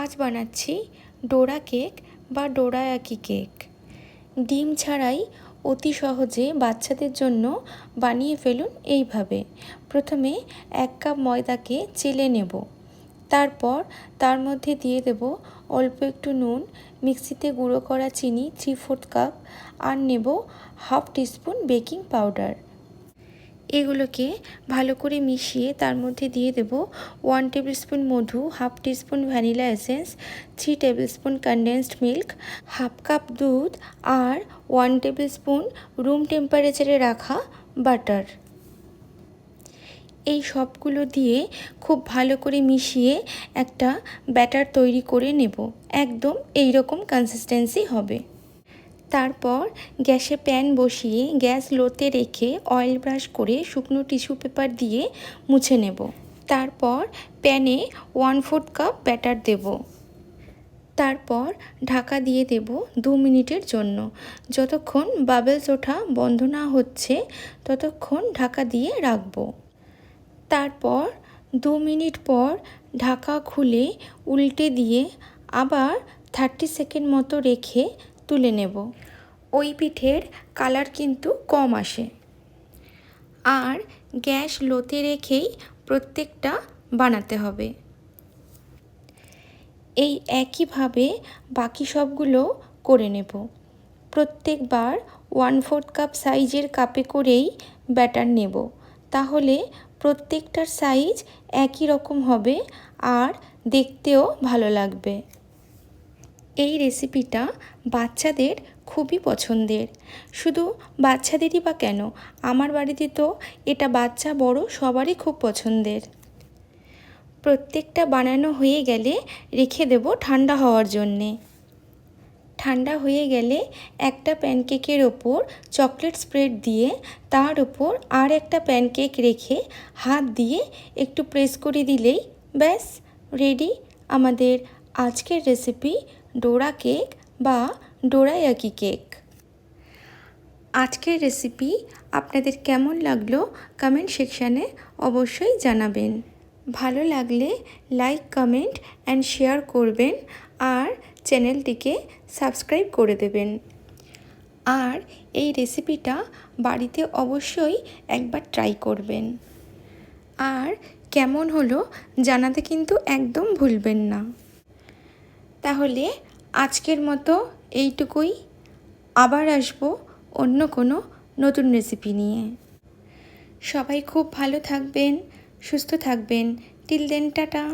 আজ বানাচ্ছি ডোরা কেক বা ডোরায়াকি কেক। ডিম ছাড়াই অতি সহজে বাচ্চাদের জন্য বানিয়ে ফেলুন এইভাবে। প্রথমে এক কাপ ময়দাকে চেলে নেব। তারপর তার মধ্যে দিয়ে দেব অল্প একটু নুন, মিক্সিতে গুঁড়ো করা চিনি থ্রি ফোর্থ কাপ আর নেব হাফ টিস্পুন বেকিং পাউডার। এগুলোকে ভালো করে মিশিয়ে তার মধ্যে দিয়ে দেব ওয়ান টেবিল স্পুন মধু half teaspoon vanilla essence three tablespoon condensed milk half cup দুধ আর ওয়ান টেবিল স্পুন রুম টেম্পারেচারে রাখা বাটার এই সবগুলো দিয়ে খুব ভালো করে মিশিয়ে একটা ব্যাটার তৈরি করে নেব। একদম এই রকম কনসিস্টেন্সি হবে। তারপর গ্যাসে প্যান বসিয়ে গ্যাস লোতে রেখে অয়েল ব্রাশ করে শুকনো টিস্যু পেপার দিয়ে মুছে নেব। তারপর প্যানে ওয়ান ফোর্থ কাপ ব্যাটার দেব। তারপর ঢাকা দিয়ে দেব দু মিনিটের জন্য। যতক্ষণ বাবেলস ওঠা বন্ধ না হচ্ছে, ততক্ষণ ঢাকা দিয়ে রাখব। তারপর দু মিনিট পর ঢাকা খুলে উল্টে দিয়ে আবার থার্টি সেকেন্ড মতো রেখে তুলে নেব। ওই পিঠের কালার কিন্তু কম আসে। আর গ্যাস লোতে রেখেই প্রত্যেকটা বানাতে হবে। এই একইভাবে বাকি সবগুলো করে নেব। প্রত্যেকবার ওয়ান ফোর্থ কাপ সাইজের কাপে করেই ব্যাটার নেব। তাহলে প্রত্যেকটার সাইজ একই রকম হবে আর দেখতেও ভালো লাগবে। এই রেসিপিটা বাচ্চাদের খুবই পছন্দের। শুধু বাচ্চাদেরই বা কেন? আমার বাড়িতে তো এটা বাচ্চা, বড় সবারই খুব পছন্দের। প্রত্যেকটা বানানো হয়ে গেলে রেখে দেব ঠান্ডা হওয়ার জন্যে। ঠান্ডা হয়ে গেলে একটা প্যানকেকের ওপর চকলেট স্প্রেড দিয়ে তার ওপর আর একটা প্যানকেক রেখে হাত দিয়ে একটু প্রেস করে দিলেই ব্যাস, রেডি। আমাদের আজকের রেসিপি ডোরা কেক বা ডোরায়াকি কেক। আজকের রেসিপি আপনাদের কেমন লাগল কমেন্ট সেকশানে অবশ্যই জানাবেন। ভালো লাগলে লাইক কমেন্ট অ্যান্ড শেয়ার করবেন আর চ্যানেলটিকে সাবস্ক্রাইব করে দেবেন। আর এই রেসিপিটা বাড়িতে অবশ্যই একবার ট্রাই করবেন। আর কেমন হলো জানাতে কিন্তু একদম ভুলবেন না। তাহলে আজকের মতো এইটুকুই। আবার আসব অন্য কোনো নতুন রেসিপি নিয়ে। সবাই খুব ভালো থাকবেন, সুস্থ থাকবেন। Till then tata.